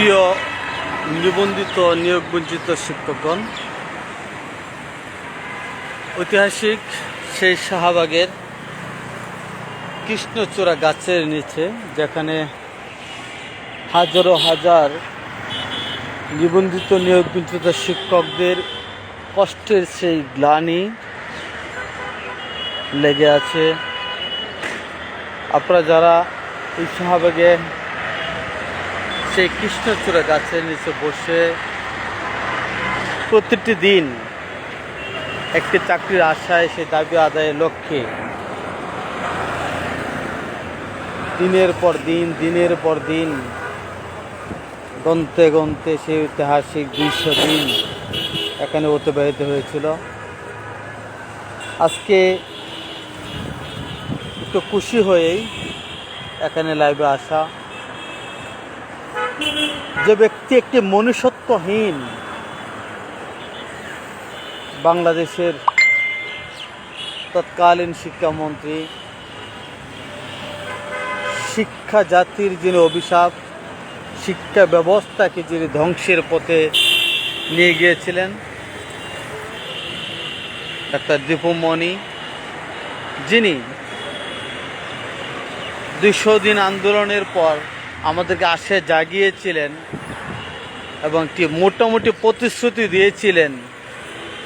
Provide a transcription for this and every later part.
প্রিয় নিবন্ধিত নিয়োগ বঞ্চিত শিক্ষকগণ, ঐতিহাসিক সেই শাহবাগের কৃষ্ণচূড়া গাছের নিচে, যেখানে হাজারো হাজার নিবন্ধিত নিয়োগ বঞ্চিত শিক্ষকদের কষ্টের সেই গ্লানি লেগে আছে। আপনারা যারা এই শাহবাগে সেই কৃষ্ণচূড়া গাছের নিচে বসে প্রতিটি দিন একটি চাকরির আশায় সেই দাবি আদায়ের লক্ষ্যে। দিনের পর দিন, দিনের পর দিন, গন্তে গন্তে সেই ঐতিহাসিক দুইশো দিন এখানে অতিবাহিত হয়েছিল। আজকে একটু খুশি হয়েই এখানে লাইভে আসা। যে ব্যক্তি একটি মনুষ্যত্বহীন বাংলাদেশের তৎকালীন শিক্ষামন্ত্রী, শিক্ষা জাতির যিনি অভিশাপ, শিক্ষা ব্যবস্থাকে যিনি ধ্বংসের পথে নিয়ে গিয়েছিলেন, ডাক্তার দীপুমণি যিনি দুশো দিন আন্দোলনের পর আমাদেরকে আশে জাগিয়েছিলেন এবং মোটামুটি প্রতিশ্রুতি দিয়েছিলেন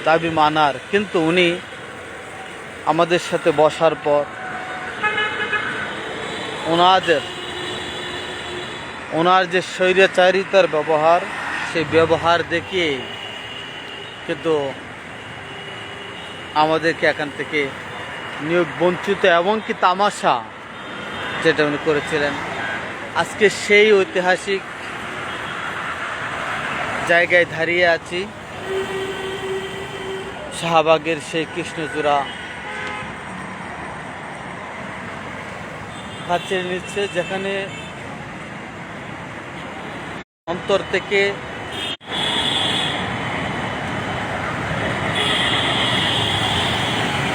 দাবি মানার। কিন্তু উনি আমাদের সাথে বসার পর ওনাদের, ওনার যে স্বৈরাচারিতার ব্যবহার সেই ব্যবহার দেখিয়ে কিন্তু আমাদেরকে এখান থেকে নিয়োগ বঞ্চিত এবং কি তামাশা যেটা উনি করেছিলেন। আজকে সেই ঐতিহাসিক জায়গায় দাঁড়িয়ে আছি। শাহবাগের সেই কৃষ্ণচূড়া। গাছের নিচ্ছে যেখানে অন্তর থেকে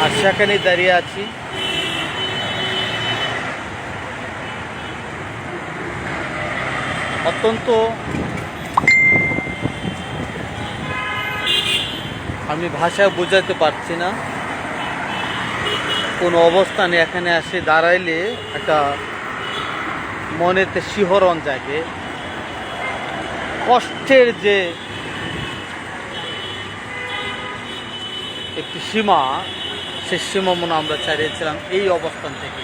আর সেখানেই দাঁড়িয়ে আছি। অত্যন্ত আমি ভাষায় বোঝাতে পারছি না। কোন অবস্থানে এখানে আসে দাঁড়াইলে একটা মনেতে শিহরণ জাগে। কষ্টের যে একটি সীমা, সে সীমা মনে আমরা ছাড়িয়েছিলাম এই অবস্থান থেকে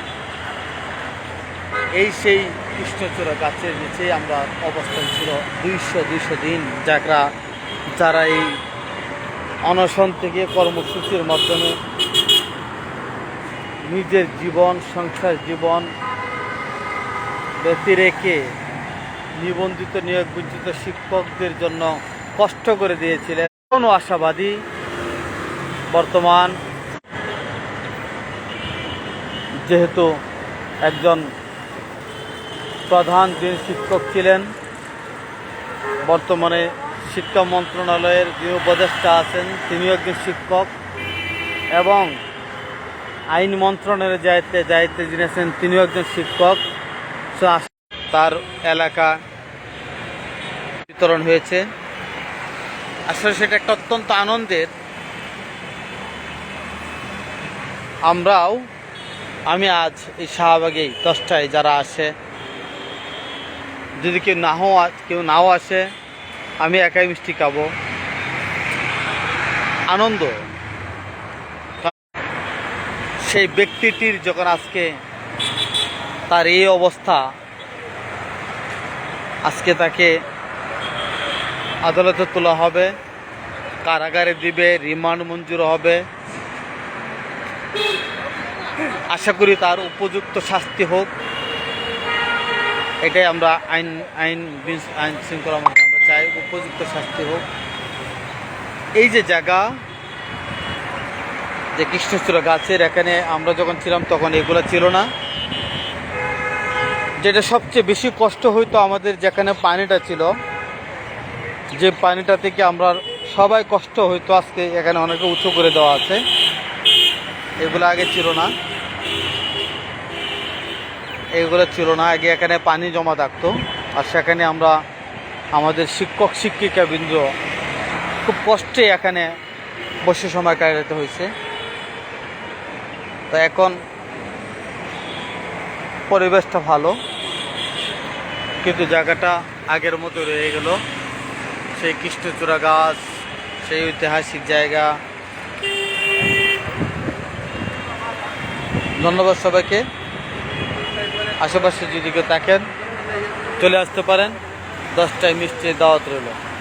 এই সেই কৃষ্ণচূড়া গাছের নিচে আমরা অবস্থান ছিল দুইশো দুইশো দিন। যারা যারা এই অনশন থেকে কর্মসূচির মাধ্যমে নিজের জীবন, সংসার জীবন ব্যতি রেখে নিবন্ধিত নিয়োগ বঞ্চিত শিক্ষকদের জন্য কষ্ট করে দিয়েছিলেন। কোনো আশাবাদী বর্তমান, যেহেতু একজন প্রধান যিনি শিক্ষক ছিলেন, বর্তমানে শিক্ষা মন্ত্রণালয়ের যিনি উপদেষ্টা আছেন, তিনিও একজন শিক্ষক এবং আইন মন্ত্রণালয়ের দায়িত্বে দায়িত্বে যিনি আছেন, তিনিও একজন শিক্ষক। তার এলাকা বিতরণ হয়েছে। আসলে সেটা একটা অত্যন্ত আনন্দের। আমরাও, আমি আজ এই শাহবাগেই দশটায় যারা আসে যদি কেউ নাও আ- কেউ নাও আসে, আমি একাই মিষ্টি খাব। আনন্দ। সেই ব্যক্তিটির যখন আজকে তার এই অবস্থা, আজকে তাকে আদালতে তোলা হবে, কারাগারে দিবে, রিমান্ড মঞ্জুর হবে। আশা করি তার উপযুক্ত শাস্তি হোক। এটাই আমরা আইন আইন আইন শৃঙ্খলার মধ্যে আমরা চাই, উপযুক্ত শাস্তি হোক। এই যে জায়গা, যে কৃষ্ণচূড়া গাছের, এখানে আমরা যখন ছিলাম তখন এগুলো ছিল না। যেটা সবচেয়ে বেশি কষ্ট হইতো আমাদের যেখানে পানিটা ছিল, যে পানিটা থেকে আমরা সবাই কষ্ট হইতো, আজকে এখানে অনেকে উঁচু করে দেওয়া আছে। এগুলো আগে ছিল না। এগুলো ছিল না। আগে এখানে পানি জমা থাকতো আর সেখানে আমরা আমাদের শিক্ষক, শিক্ষিকা বৃন্দ খুব কষ্টে এখানে বসে সময় কাটাতে হয়েছে। তো এখন পরিবেশটা ভালো, কিন্তু জায়গাটা আগের মতো রয়ে গেল। সেই কৃষ্ণচূড়া গাছ, সেই ঐতিহাসিক জায়গা। ধন্যবাদ সবাইকে। আশেপাশে যদি কেউ থাকেন চলে আসতে পারেন। দশটায় মিষ্টির দাওয়াত রইল।